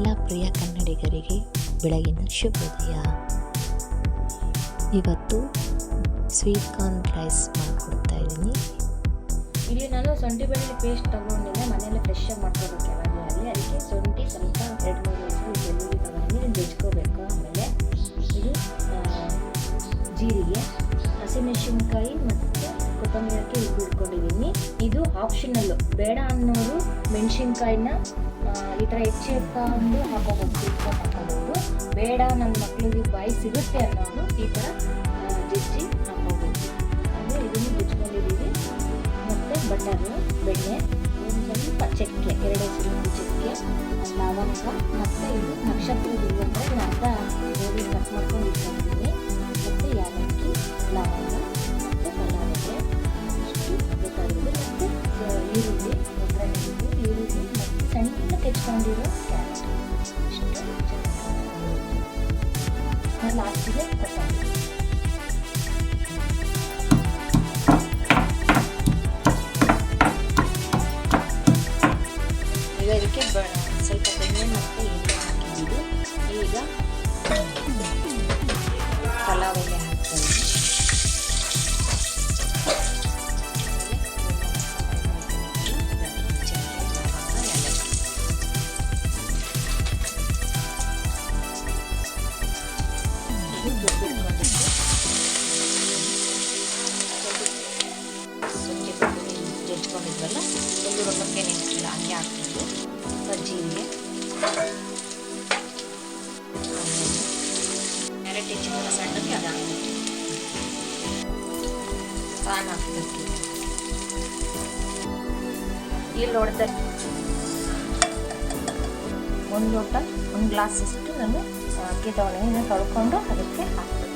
ಎಲ್ಲ ಪ್ರಿಯ ಕನ್ನಡಿಗರಿಗೆ ಬೆಳಗಿನ ಶುಭೋದಯ ಇವತ್ತು ಸ್ವೀಟ್ ಕಾರ್ನ್ ರೈಸ್ ಮಾಡಿಕೊಡ್ತಾ ಇದ್ದೀನಿ. ಇಲ್ಲಿ ನಾನು ಶುಂಠಿ ಬೆಳ್ಳುಳ್ಳಿ ಪೇಸ್ಟ್ ತೊಗೊಂಡಿದ್ದೆ. ಮನೆಯಲ್ಲೇ ಫ್ರೆಶ್ ಆಗಿ ಮಾಡ್ಕೋಬೇಕು ಅಲ್ಲಿ ಅದಕ್ಕೆ ಶುಂಠಿ ಸ್ವಲ್ಪ ಎರಡು, ಮೂರು ಹೆಸರು ಬೆಳ್ಳುಳ್ಳಿ ತಗೊಂಡಿದ್ದೀನಿ ಜಜ್ಕೋಬೇಕು ಆಮೇಲೆ ಇದು ಜೀರಿಗೆ, ಹಸಿಮೆಣಸಿನ್ಕಾಯಿ ಮತ್ತು ಕೊತ್ತಂಬರಿ ಉಪ್ಪು ಇಟ್ಕೊಂಡಿದ್ದೀನಿ ಇದು ಆಪ್ಷನಲ್ಲು ಬೇಡ ಅನ್ನೋರು ಮೆಣಸಿನ್ಕಾಯಿನ ಈ ಥರ ಹೆಚ್ಚಿಟ್ಕೊಂಡು ಹಾಕೋಬೋದು ಇಟ್ಕೊಂಡು ಹಾಕೋಬೋದು ಬೇಡ ನನ್ನ ಮಕ್ಕಳಿಗೆ ಬಾಯಿ ಸಿಗುತ್ತೆ ಅನ್ನೋರು ಈ ಥರ ಜಜ್ಜಿ ಹಾಕೋಬೋದು ಅಂದರೆ ಇದನ್ನು ಜಜ್ಕೊಂಡಿದ್ದೀವಿ ಮತ್ತು ಬಟರು, ಬೆಣ್ಣೆ ಸ್ವಲ್ಪ ಚಕ್ಕೆ, ಎರಡು ಸ್ಪೂನ್ ಚಕ್ಕೆ ಲವಂಗ, ಮತ್ತು ಇದು ನಕ್ಷತ್ರ ಅಂದರೆ ನಾನು ಅರ್ಧ ಗೋಧಿ ಕಟ್ ಮಾಡ್ಕೊಂಡು ಚೆನ್ನಾಗಿ ಲಾಸ್ಟಿಗೆ ಜಜ್ಕೊಂಡಿದ್ವಲ್ಲ ಒಂದು ರೊಕ್ಕಕ್ಕೆ ನೆನಪಿಲ್ಲ ಹಂಗೆ ಹಾಕ್ಬೋದು ಸಜ್ಜಿಗೆ ಜೀರಿಗೆ ಕ್ಯಾರೆಟ್ ಹೆಚ್ಚಿನ ಸಣ್ಣಕ್ಕೆ ಅದು ಪಾನ್ ಹಾಕ್ಬೇಕು. ಇಲ್ಲಿ ನೋಡ್ತಾರೆ ಒಂದು ಲೋಟ ಒಂದು ಗ್ಲಾಸ್ ಇಷ್ಟು ನಾನು ಅಕ್ಕಿ ತೊಗೊಂಡಿದ್ದೀನಿ ತೊಳ್ಕೊಂಡು ಅದಕ್ಕೆ ಹಾಕ್ಬೇಕು.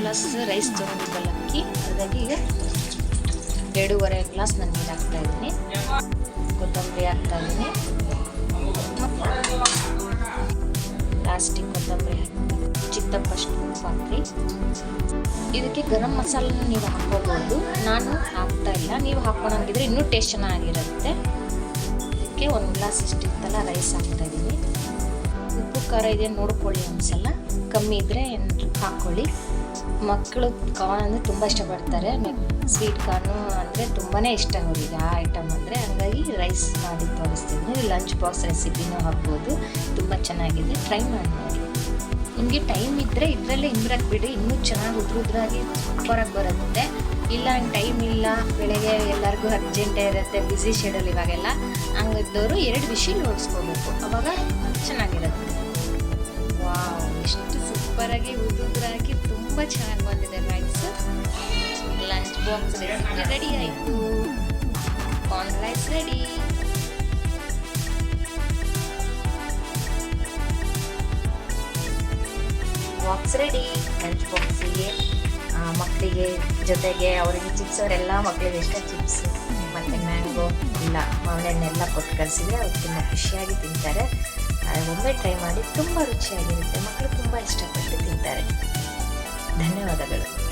ಗ್ಲಾಸ್ ರೈಸ್ ತೊಗೊಂಡಿದ್ದಲ್ಲ ಅಕ್ಕಿ? ಅದಕ್ಕೆ ಈಗ ಎರಡೂವರೆ ಗ್ಲಾಸ್ ನಾನು ನೀರು ಹಾಕ್ತಾ ಇದ್ದೀನಿ. ಕೊತ್ತಂಬರಿ ಹಾಕ್ತಾ ಇದ್ದೀನಿ. ಲಾಸ್ಟಿಗೆ ಕೊತ್ತಂಬರಿ ಹಾಕಿ ಚಿಕ್ಕದಪ್ಪಷ್ಟು ಹಾಕ್ರಿ ಹಾಕಿ ಇದಕ್ಕೆ ಗರಂ ಮಸಾಲನ ನೀವು ಹಾಕೋಬೋದು ನಾನು ಹಾಕ್ತಾ ಇಲ್ಲ. ನೀವು ಹಾಕ್ಕೊಳಂಗಿದ್ರೆ ಇನ್ನೂ ಟೇಸ್ಟ್ ಚೆನ್ನಾಗಿರುತ್ತೆ. ಇದಕ್ಕೆ ಒಂದು ಗ್ಲಾಸ್ ಇಷ್ಟಿತ್ತಲ್ಲ, ರೈಸ್ ಹಾಕ್ತಾ ಇದ್ದೀನಿ. ಉಪ್ಪು ಖಾರ ಇದೆ, ನೋಡ್ಕೊಳ್ಳಿ ಒಂದ್ಸಲ. ಕಮ್ಮಿ ಇದ್ದರೆ ಹಾಕ್ಕೊಳ್ಳಿ ಮಕ್ಕಳು ಕಾರ್ನ್ ಅಂದರೆ ತುಂಬ ಇಷ್ಟಪಡ್ತಾರೆ. ಸ್ವೀಟ್ ಕಾರ್ನು ಅಂದರೆ ತುಂಬಾ ಇಷ್ಟ ಅವರಿಗೆ ಆ ಐಟಮ್ ಅಂದರೆ. ಹಂಗಾಗಿ ರೈಸ್ ಮಾಡಿ ತೋರಿಸ್ತೀನಿ. ಲಂಚ್ ಬಾಕ್ಸ್ ರೆಸಿಪಿನೂ ಹಾಕ್ಬೋದು. ತುಂಬ ಚೆನ್ನಾಗಿದೆ. ಟ್ರೈ ಮಾಡಿ ನೋಡಿ. ನಿಮಗೆ ಟೈಮ್ ಇದ್ದರೆ ಇದರಲ್ಲೇ ಇಂಬ್ರಾಕ್ ಬಿಡಿ. ಇನ್ನೂ ಚೆನ್ನಾಗಿ ಉದ್ರುದ್ರಾಗಿ ಸೂಪರಾಗಿ ಬರುತ್ತೆ. ಇಲ್ಲ, ಹಂಗೆ ಟೈಮ್ ಇಲ್ಲ. ಬೆಳಗ್ಗೆ ಎಲ್ಲರಿಗೂ ಅರ್ಜೆಂಟೇ ಇರುತ್ತೆ. ಬ್ಯುಸಿ ಶೆಡ್ಯೂಲ್ ಇವಾಗೆಲ್ಲ. ಹಂಗಿದ್ದವರು ಎರಡು ವಿಷಿಲ್ ಓಡಿಸ್ಕೋಬೇಕು ಅವಾಗ ಚೆನ್ನಾಗಿರುತ್ತೆ. ವಾವ್ ಎಷ್ಟು ಸೂಪರಾಗಿ ಉದುದ್ರಾಗಿ ತುಂಬ ಚೆನ್ನಾಗಿ ಬಂದಿದೆ rice lunch box recipe ready ಆಯಿತು. Corn rice ready box ready lunch ಬಾಕ್ಸಿಗೆ ಮಕ್ಕಳಿಗೆ ಜೊತೆಗೆ ಅವರಿಗೆ ಚಿಪ್ಸ್ ಅವರೆಲ್ಲ ಮಕ್ಕಳಿಗೆ ಇಷ್ಟ ಚಿಪ್ಸ್ ಮತ್ತು ಮ್ಯಾಂಗೋ ಎಲ್ಲ ಮಾವಿನ ಹಣ್ಣೆಲ್ಲ ಕೊಟ್ಟು ಕಳಿಸಿದ್ರೆ ಅವ್ರು ತುಂಬ ಖುಷಿಯಾಗಿ ತಿಂತಾರೆ. ಒಮ್ಮೆ ಟ್ರೈ ಮಾಡಿ ತುಂಬ ರುಚಿಯಾಗಿರುತ್ತೆ. ಮಕ್ಕಳು ತುಂಬ ಇಷ್ಟಪಟ್ಟು ತಿಂತಾರೆ. 種はだから